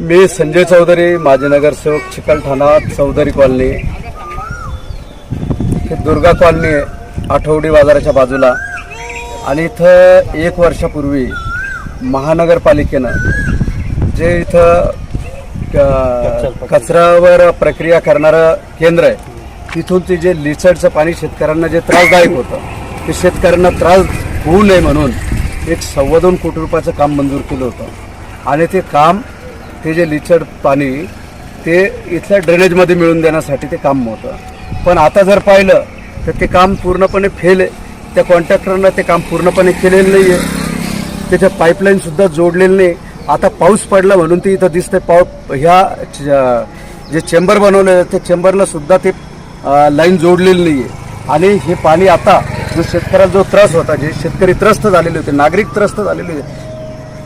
मी संजय चौधरी माजी नगरसेवक चिकलठाणा चौधरी कॉलनी. ही दुर्गा कॉलनी आहे आठवडी बाजाराच्या बाजूला. आणि इथं एक वर्षापूर्वी महानगरपालिकेनं जे इथं कचऱ्यावर प्रक्रिया करणारं केंद्र आहे तिथून ते जे लिचडचं पाणी शेतकऱ्यांना जे त्रासदायक होतं ते शेतकऱ्यांना त्रास होऊ नये म्हणून एक सव्वा दोन कोटी रुपयाचं काम मंजूर केलं होतं. आणि ते काम ते जे लिचड पाणी ते इथल्या ड्रेनेजमध्ये मिळून देण्यासाठी ते काम होतं पण आता जर पाहिलं तर ते काम पूर्णपणे फेल आहे. त्या कॉन्ट्रॅक्टरनं ते काम पूर्णपणे केलेलं नाही आहे त्याच्या पाईपलाईनसुद्धा जोडलेलं नाही. आता पाऊस पडला म्हणून ते इथं दिसते पाऊ ह्या च- जे चेंबर बनवले ते त्या चेंबरला सुद्धा ते लाईन जोडलेली नाही आहे आणि हे पाणी आता जो शेतकऱ्याला जो त्रास होता जे शेतकरी त्रस्त झालेले होते नागरिक त्रस्त झालेले होते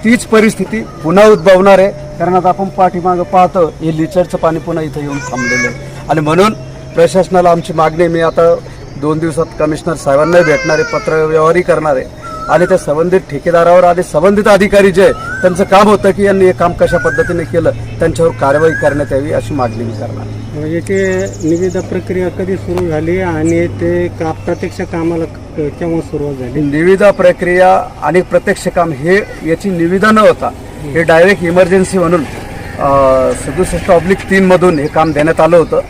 तीच परिस्थिती पुन्हा उद्भवणार आहे. कारण आता आपण पाठीमागं पाहतो हे लिचरचं पाणी पुन्हा इथं येऊन थांबलेलं आहे. आणि म्हणून प्रशासनाला आमची मागणी. मी आता दोन दिवसात कमिशनर साहेबांनाही भेटणार आहे पत्र व्यवहारही करणार आहे. आणि त्या संबंधित ठेकेदारावर आणि संबंधित अधिकारी जे त्यांचं काम होतं की यांनी हे काम कशा पद्धतीने केलं त्यांच्यावर कारवाई करण्यात यावी अशी मागणी मी करणार म्हणजे ते निविदा प्रक्रिया कधी सुरू झाली आणि ते का प्रत्यक्ष कामाला केव्हा सुरुवात झाली? निविदा प्रक्रिया आणि प्रत्यक्ष काम हे याची निविदा न होता हे डायरेक्ट इमर्जन्सी म्हणून सदुसष्ट ऑब्लिक तीन मधून हे काम देण्यात आलं होतं.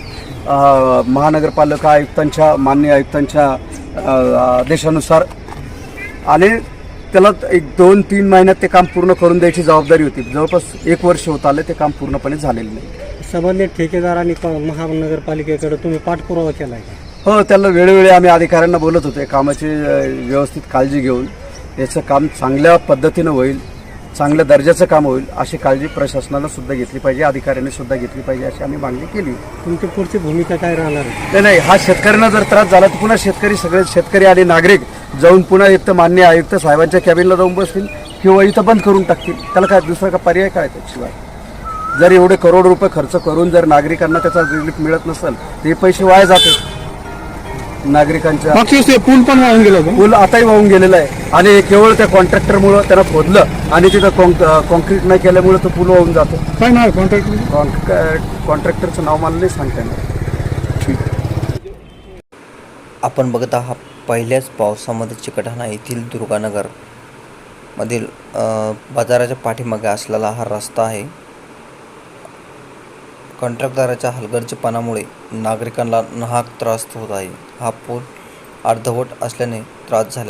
महानगरपालिका आयुक्तांच्या मान्य आयुक्तांच्या आदेशानुसार. आणि त्याला एक दोन तीन महिन्यात ते काम पूर्ण करून द्यायची जबाबदारी होती. जवळपास एक वर्ष होत आले ते काम पूर्णपणे झालेलं नाही. संबंधित ठेकेदारांनी क- महानगरपालिकेकडे तुम्ही पाठपुरावा केला आहे हो त्याला वेळोवेळी आम्ही अधिकाऱ्यांना बोलत होतो. कामाची व्यवस्थित काळजी घेऊन याचं काम चांगल्या पद्धतीनं होईल. चांगल्या दर्जाचं काम होईल अशी काळजी प्रशासनानं सुद्धा घेतली पाहिजे अधिकाऱ्यांनी सुद्धा घेतली पाहिजे अशी आम्ही मागणी केली. तुमची पुढची भूमिका काय राहणार नाही नाही हा शेतकऱ्यांना जर त्रास झाला तर पुन्हा शेतकरी सगळे शेतकरी आणि नागरिक जाऊन पुन्हा एक तर मान्य आयुक्त साहेबांच्या कॅबिनला जाऊन बसतील किंवा इथं बंद करून टाकतील. त्याला काय दुसरा का पर्याय काय त्याशिवाय जर एवढे करोड रुपये खर्च करून जर नागरिकांना त्याचा रिलीफ मिळत नसेल तर हे पैसे वाया जाते नागरिकांच्या मागच्या पूल पण वाहून गेला होता. पूल आताही वाहून गेलेला आहे. आणि हे केवळ त्या कॉन्ट्रॅक्टरमुळं त्याला खोदलं आणि तिथं कॉन्क- कॉन्क्रीट न केल्यामुळे तो पूल वाहून जातो. काय नाव कॉन्ट्रॅक्टर कॉन्ट्रॅक्टरचं नाव मला नाही सांगता येणार. आपण बघत आहात पहिल्याच पावसामध्ये चिकटहाणा येथील दुर्गानगर मधील बाजाराच्या पाठीमागे असलेला हा रस्ता आहे. कॉन्ट्रॅक्टदाराच्या हलगर्जीपणामुळे नागरिकांना नाहक त्रास होत आहे. हा पूल अर्धवट असल्याने त्रास झाला.